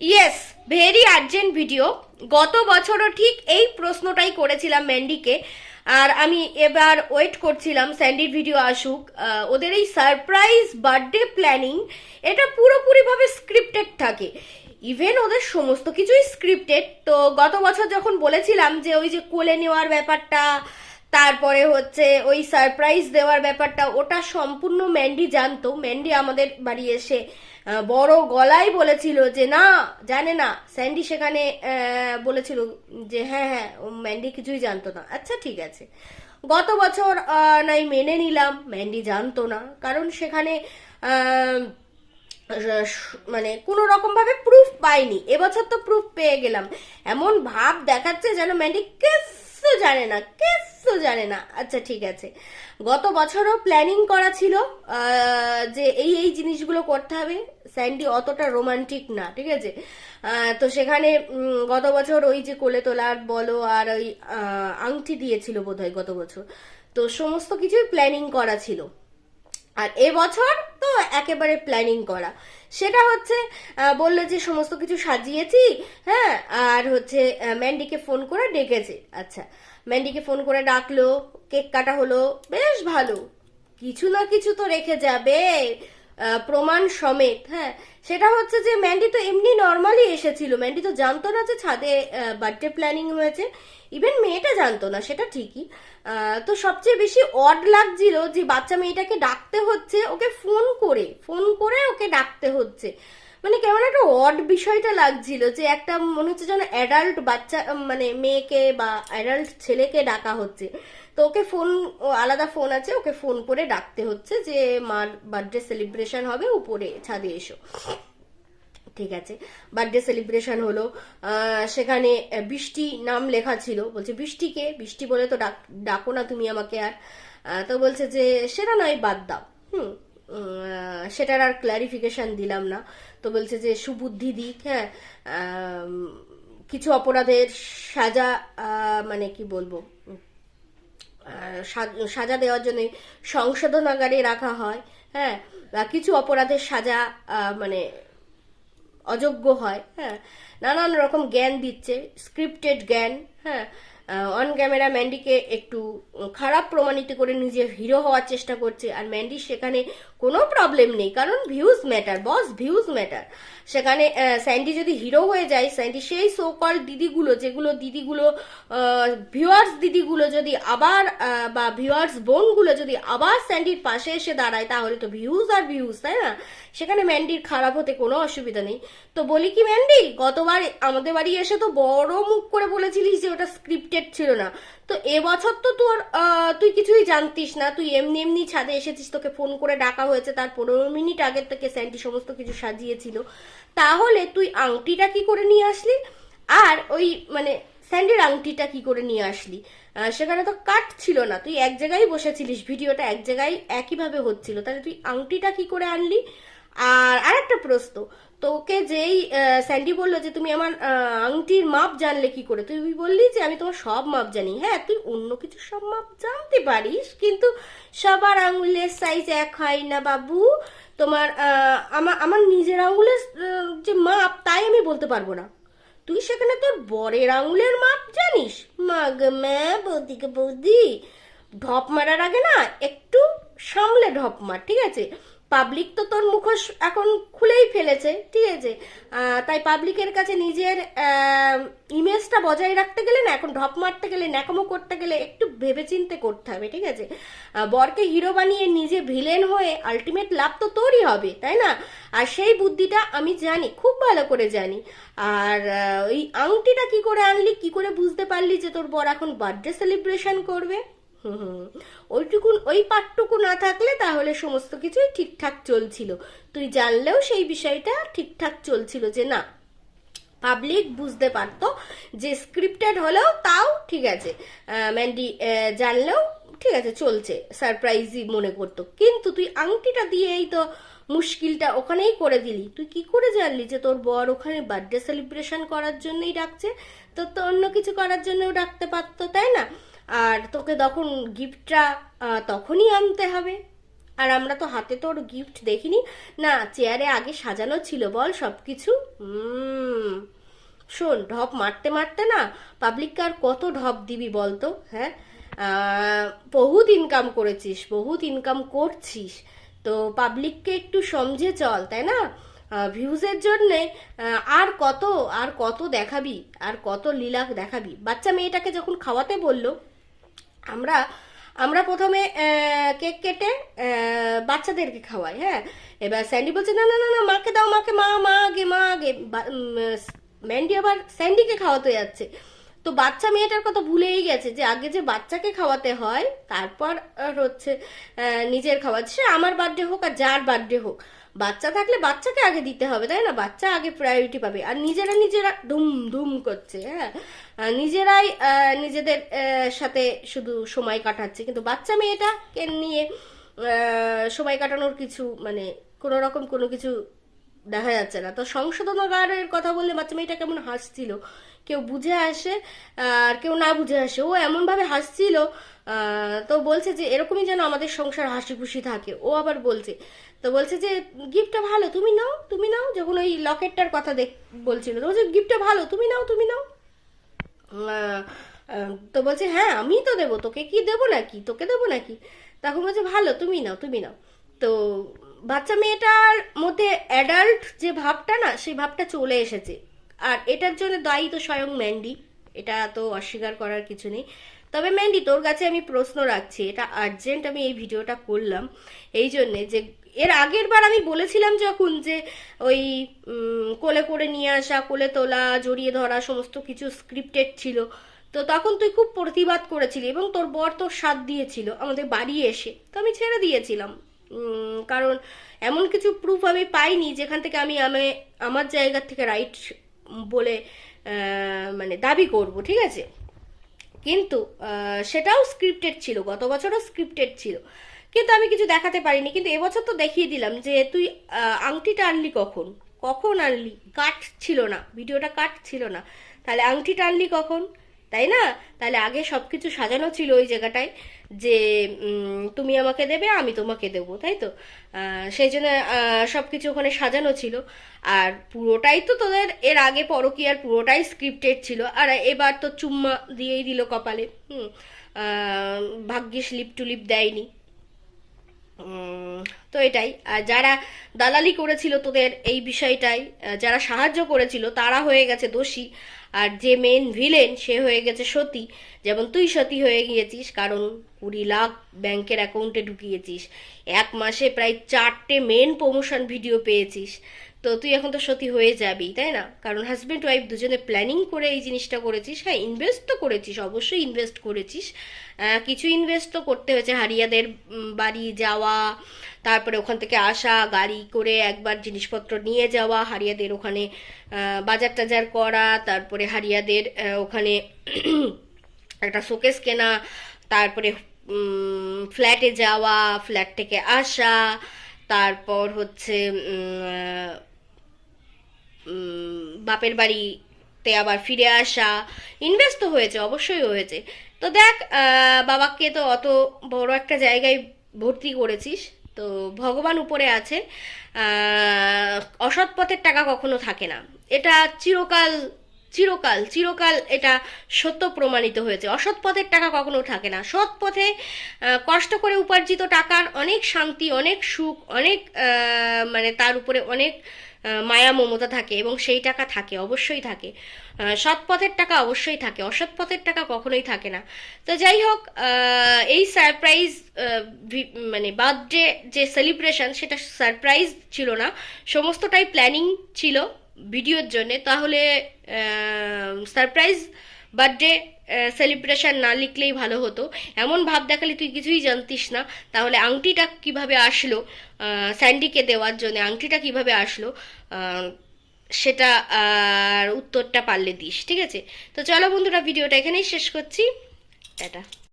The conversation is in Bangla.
ইয়েস ভেরি আর্জেন্ট ভিডিও গত বছরও ঠিক এই প্রশ্নটাই করেছিলাম ম্যান্ডিকে আর আমি এবার ওয়েট করছিলাম স্যান্ডির ভিডিও আসুক। ওদের এই সারপ্রাইজ বার্থডে প্ল্যানিং এটা পুরোপুরিভাবে স্ক্রিপ্টেড থাকে। ইভেন ওদের সমস্ত কিছুই স্ক্রিপ্টেড তো গত বছর যখন বলেছিলাম যে ওই যে কোলে নেওয়ার ব্যাপারটা তারপরে হচ্ছে ওই সারপ্রাইজ দেওয়ার ব্যাপারটা, ওটা সম্পূর্ণ ম্যান্ডি জানতো। ম্যান্ডি আমাদের বাড়ি এসে বড় গলায় বলেছিল যে, না, জানে না। স্যান্ডি সেখানে বলেছিল যে হ্যাঁ হ্যাঁ ম্যান্ডি কিছুই জানতো না। আচ্ছা ঠিক আছে। গত বছর নাই মেনে নিলাম, ম্যান্ডি জানতো না। কারণ সেখানে মানে কোনো রকম ভাবে প্রুফ পাইনি। এবছর তো প্রুফ পেয়ে গেলাম। এমন ভাব দেখাচ্ছে যেন ম্যান্ডি কিচ্ছু জানে না কিচ্ছু জানে না। আচ্ছা ঠিক আছে। গত বছরও প্ল্যানিং করা ছিল যে এই এই জিনিসগুলো করতে হবে। স্যান্ডি অতটা রোমান্টিক না, ঠিক আছে? তো সেখানে গত বছর ওই যে কোলে তোলার বলো আর ওই আংটি দিয়েছিল বোধহয় গত বছর। তো সমস্ত কিছুই প্ল্যানিং করা ছিল। আর এবছর তো একেবারে প্ল্যানিং করা। সেটা হচ্ছে বলল যে সমস্ত কিছু সাজিয়েছি হ্যাঁ আর হচ্ছে ম্যান্ডিকে ফোন করে ডেকেছে। আচ্ছা ম্যান্ডিকে ফোন করে ডাকলো, কেক কাটা হলো, বেশ ভালো। কিছু না কিছু তো রেখে যাবে। প্রমাণ সমেত হ্যাঁ? সেটা হচ্ছে যে ম্যান্ডি তো এমনি নর্মালি এসেছিল। ম্যান্ডি তো জানতো না যে ছাদে বার্থডে প্ল্যানিং হয়েছে। ইভেন মেয়েটা জানতো না, সেটা ঠিকই। তো সবচেয়ে বেশি অড লাগছিল যে বাচ্চা মেয়েটাকে ডাকতে হচ্ছে, ওকে ফোন করে ফোন করে ওকে ডাকতে হচ্ছে। মানে কেমন একটা অড বিষয়টা লাগছিল যে একটা মনে হচ্ছে যেন অ্যাডাল্ট বাচ্চা মানে মেয়েকে বা অ্যাডাল্ট ছেলেকে ডাকা হচ্ছে। তো ওকে ফোন আলাদা ফোন আছে, ওকে ফোন করে ডাকতে হচ্ছে যে, মার বার্থডে সেলিব্রেশন হবে, উপরে ছাদে এসো। ঠিক আছে বার্থডে সেলিব্রেশন হলো। সেখানে বৃষ্টি নাম লেখা ছিল। বলছে বৃষ্টিকে বৃষ্টি বলে তো ডাক, ডাকো না তুমি আমাকে আর। তো বলছে যে, সেটা নয়, বাদ দাও। হুম সেটার আর ক্ল্যারিফিকেশন দিলাম না। তো বলছে যে, সুবুদ্ধি দিক হ্যাঁ কিছু অপরাধের সাজা মানে কি বলব সাজা দেওয়ার জন্য সংশোধনাগারে রাখা হয় হ্যাঁ কিছু অপরাধের সাজা মানে অযোগ্য হয় হ্যাঁ নানান রকম জ্ঞান দিচ্ছে স্ক্রিপ্টেড জ্ঞান হ্যাঁ অন ক্যামেরা ম্যান্ডিকে একটু খারাপ প্রমাণিত করে নিজে হিরো হওয়ার চেষ্টা করছে, আর ম্যান্ডি সেখানে কোনো প্রবলেম নেই, কারণ views matter boss views matter সেখানে স্যান্ডি যদি হিরো হয়ে যায় স্যান্ডি সেই সো কল দিদিগুলো, যেগুলো দিদিগুলো ভিউয়ার্স দিদিগুলো যদি আবার বা ভিউয়ার্স বোনগুলো যদি আবার স্যান্ডির পাশে এসে দাঁড়ায়, তাহলে তো ভিউজ আর ভিউজ তাই না? সেখানে ম্যান্ডির খারাপ হতে কোনো অসুবিধা নেই। তো বলি কি ম্যান্ডি গতবার আমাদের বাড়ি এসে তো বড় মুখ করে বলেছিলিস যে ওটা স্ক্রিপ্টেড ছিল না। তো এবছর তো তোর তুই কিছুই জানতিস না, তুই এমনি এমনি ছাদে এসেছিস, তোকে ফোন করে ডাকা হয়েছে তার পনেরো মিনিট আগের থেকে স্যান্টি সমস্ত কিছু সাজিয়েছিল। তাহলে তুই আংটিটা কি করে নিয়ে আসলি? আর ওই মানে স্যান্ডির আংটিটা কি করে নিয়ে আসলি? সেখানে তো কাট ছিল না। তুই এক জায়গায় বসেছিলিস, ভিডিওটা এক জায়গায় একইভাবে হচ্ছিল। তাহলে তুই আংটিটা কি করে আনলি? আর আর একটা প্রশ্ন তোকে যেই স্যান্ডি বলল যে তুমি আমার আংটির মাপ জানলে কি করে? তুই বললি যে আমি তোমার সব মাপ জানি। হ্যাঁ তুই অন্য কিছু সব মাপ জানতে পারিস, কিন্তু সবার আঙুলের সাইজ এক হয় না বাবু। তোমার আমার আমার নিজের আঙুলের যে মাপ, তাই আমি বলতে পারব না। তুই সেখানে তোর বরের আঙুলের মাপ জানিস? মাগ ম্যা বৌদিকে বৌদি। ঢপ মারার আগে না, একটু সামলে ঢপ মার, ঠিক আছে? পাবলিক তো তোর মুখোশ এখন খুলেই ফেলেছে, ঠিক আছে? তাই পাবলিকের কাছে নিজের ইমেজটা বজায় রাখতে গেলে না, এখন ঢপ মারতে গেলে, ন্যাকামো করতে গেলে একটু ভেবেচিন্তে করতে হবে, ঠিক আছে? বরকে হিরো বানিয়ে নিজে ভিলেন হয়ে আলটিমেট লাভ তো তোরই হবে, তাই না? আর সেই বুদ্ধিটা আমি জানি, খুব ভালো করে জানি। আর ওই আংটিটা কি করে আনলি, কি করে বুঝতে পারলি যে তোর বর এখন বার্থডে সেলিব্রেশন করবে? হুম। ওইটুকুন, ওই পার্টটুকু না থাকলে তাহলে সমস্ত কিছুই ঠিকঠাক চলছিল। তুই জানলেও সেই বিষয়টা ঠিকঠাক চলছিল যে না, পাবলিক বুঝতে পারতো যে স্ক্রিপ্টেড হলেও তাও ঠিক আছে। ম্যান্ডি জানলেও ঠিক আছে, চলছে, সারপ্রাইজই মনে করতো। কিন্তু তুই আংটিটা দিয়েই তো মুশকিলটা ওখানেই করে দিলি। তুই কি করে জানলি যে তোর বর ওখানে বার্থডে সেলিব্রেশন করার জন্যই ডাকছে? তোর তো অন্য কিছু করার জন্যও ডাকতে পারতো, তাই না? আর তোকে তখন গিফটটা তখনই আনতে হবে। আর আমরা তো হাতে তো ওর গিফট দেখিনি। না, চেয়ারে আগে সাজানো ছিল বল সব কিছু শোন, ঢপ মারতে মারতে না পাবলিককে আর কত ঢপ দিবি বলতো হ্যাঁ? বহুত ইনকাম করেছিস, বহুত ইনকাম করছিস। তো পাবলিককে একটু সমঝে চল, তাই না? ভিউজের জন্যে আর কত আর কত দেখাবি, আর কত লীলা দেখাবি। বাচ্চা মেয়েটাকে যখন খাওয়াতে বলল আমরা আমরা প্রথমে কেক কেটে বাচ্চাদেরকে খাওয়াই হ্যাঁ? এবার স্যান্ডি বলছে, না না না না, মাকে দাও, মাকে, মা মা, আগে মা, আগে। ম্যান্ডি আবার স্যান্ডিকে খাওয়াতে যাচ্ছে। তো বাচ্চা মেয়েটার কথা ভুলেই গেছে যে, আগে যে বাচ্চাকে খাওয়াতে হয়, তারপর হচ্ছে নিজের খাওয়াচ্ছে আমার বার্থডে হোক আর যার বার্থডে হোক। বাচ্চা থাকলে বাচ্চাকে আগে দিতে হবে, তাই না? বাচ্চা আগে প্রায়োরিটি পাবে। আর নিজেরা নিজেরা ধুম ধুম করছে হ্যাঁ? নিজেরাই নিজেদের সাথে শুধু সময় কাটাচ্ছে। কিন্তু বাচ্চা মেয়েটাকে নিয়ে সময় কাটানোর কিছু মানে কোনো রকম কোনো কিছু দেখা যাচ্ছে না। তো সংশোধনাগারের কথা বললে বাচ্চা মেয়েটা কেমন হাসছিল? কেউ বুঝে আসে, আর কেউ না বুঝে আসে। ও এমনভাবে হাসছিল তো বলছে যে, এরকমই যেন আমাদের সংসার হাসি খুশি থাকে। ও আবার বলছে তো বলছে যে গিফটটা ভালো, তুমি নাও তুমি নাও। যখন ওই লকেটটার কথা দেখ, বলছিল। তো বলছে গিফটটা ভালো, তুমি নাও তুমি নাও। তো বলছে হ্যাঁ আমি তো দেবো, তোকে কি দেবো নাকি? তোকে দেবো নাকি? তখন বলছে, ভালো, তুমি নাও তুমি নাও। তো বাচ্চা মেয়েটার মধ্যে অ্যাডাল্ট যে ভাবটা না, সেই ভাবটা চলে এসেছে। আর এটার জন্য দায়ী তো স্বয়ং ম্যান্ডি এটা তো অস্বীকার করার কিছু নেই। তবে ম্যান্ডি তোর কাছে আমি প্রশ্ন রাখছি, এটা আর্জেন্ট আমি এই ভিডিওটা করলাম। এই জন্যে যে এর আগের বার আমি বলেছিলাম যখন যে ওই কোলে করে নিয়ে আসা, কোলে তোলা, জড়িয়ে ধরা, সমস্ত কিছু স্ক্রিপ্টেড ছিল। তো তখন তুই খুব প্রতিবাদ করেছিলি এবং তোর বর তোর সাথ দিয়েছিল, আমাদের বাড়ি এসে। তো আমি ছেড়ে দিয়েছিলাম। কারণ এমন কিছু প্রুফ আমি পাইনি যেখান থেকে আমি আমি, আমার জায়গা থেকে রাইট বলে মানে দাবি করব, ঠিক আছে? কিন্তু সেটাও স্ক্রিপ্টেড ছিল, গত বছরও স্ক্রিপ্টেড ছিল। কিন্তু আমি কিছু দেখাতে পারিনি কিন্তু এবছর তো দেখিয়ে দিলাম যে তুই আংটিটা আনলি কখন? কখন আনলি? কাট ছিল না ভিডিওটা কাট ছিল না। তাহলে আংটিটা আনলি কখন? তাই না? তাহলে আগে সব কিছু সাজানো ছিল ওই জায়গাটায় যে তুমি আমাকে দেবে আমি তোমাকে দেবো তাই তো? সেই জন্য সব কিছু ওখানে সাজানো ছিল। আর পুরোটাই তো তোদের এর আগে পরকীয়ার পুরোটাই স্ক্রিপ্টেড ছিল। আর এবার তো চুম্মা দিয়েই দিল কপালে। হুম ভাগ্যিস লিপ টুলিপ দেয়নি। উম, তো এটাই। আর যারা দালালি করেছিল তোদের এই বিষয়টাই যারা সাহায্য করেছিল, তারা হয়ে গেছে দোষী। আর যে মেন ভিলেন সে হয়ে গেছে সতী। যেমন তুই সতী হয়ে গিয়েছিস, কারণ কুড়ি লাখ ব্যাংকের অ্যাকাউন্টে ঢুকিয়েছিস। এক মাসে প্রায় চারটে মেন প্রমোশন ভিডিও পেয়েছিস। তো তুই এখন তো সতী হয়ে যাবি, তাই না? কারণ হাজব্যান্ড ওয়াইফ দুজনে প্ল্যানিং করে এই জিনিসটা করেছিস হ্যাঁ ইনভেস্ট তো করেছিস, অবশ্যই ইনভেস্ট করেছিস। কিছু ইনভেস্ট তো করতে হয়েছে, হারিয়াদের বাড়ি যাওয়া, তারপরে ওখান থেকে আসা, গাড়ি করে একবার জিনিসপত্র নিয়ে যাওয়া, হারিয়াদের ওখানে বাজার টাজার করা, তারপরে হারিয়াদের ওখানে একটা শোকেস কেনা, তারপরে ফ্ল্যাটে যাওয়া ফ্ল্যাট থেকে আসা, তারপর হচ্ছে বাপের বাড়িতে আবার ফিরে আসা ইনভেস্ট তো হয়েছে, অবশ্যই হয়েছে। তো দেখ বাবাকে তো অত বড় একটা জায়গায় ভর্তি করেছিস, তো ভগবান উপরে আছে। অসৎ পথের টাকা কখনো থাকে না। এটা চিরকাল চিরকাল চিরকাল এটা সত্য প্রমাণিত হয়েছে। অসৎ পথের টাকা কখনো থাকে না। সৎ পথে কষ্ট করে উপার্জিত টাকার অনেক শান্তি, অনেক সুখ, অনেক মানে তার উপরে অনেক মায়া মমতা থাকে এবং সেই টাকা থাকে, অবশ্যই থাকে। সৎ পথের টাকা অবশ্যই থাকে, অসৎ পথের টাকা কখনোই থাকে না। তো যাই হোক এই সারপ্রাইজ মানে বার্থডে যে সেলিব্রেশন সেটা সারপ্রাইজ ছিল না। সমস্তটাই প্ল্যানিং ছিল ভিডিওর জন্যে। তাহলে সারপ্রাইজ বার্থডে সেলিব্রেশন না লিখলেই ভালো হতো। এমন ভাব দেখালে তুই কিছুই জানতিস না। তাহলে আংটিটা কীভাবে আসলো স্যান্ডিকে দেওয়ার জন্য আংটিটা কীভাবে আসলো সেটা, আর উত্তরটা পারলে দিস, ঠিক আছে? তো চলো বন্ধুরা, ভিডিওটা এখানেই শেষ করছি। টাটা।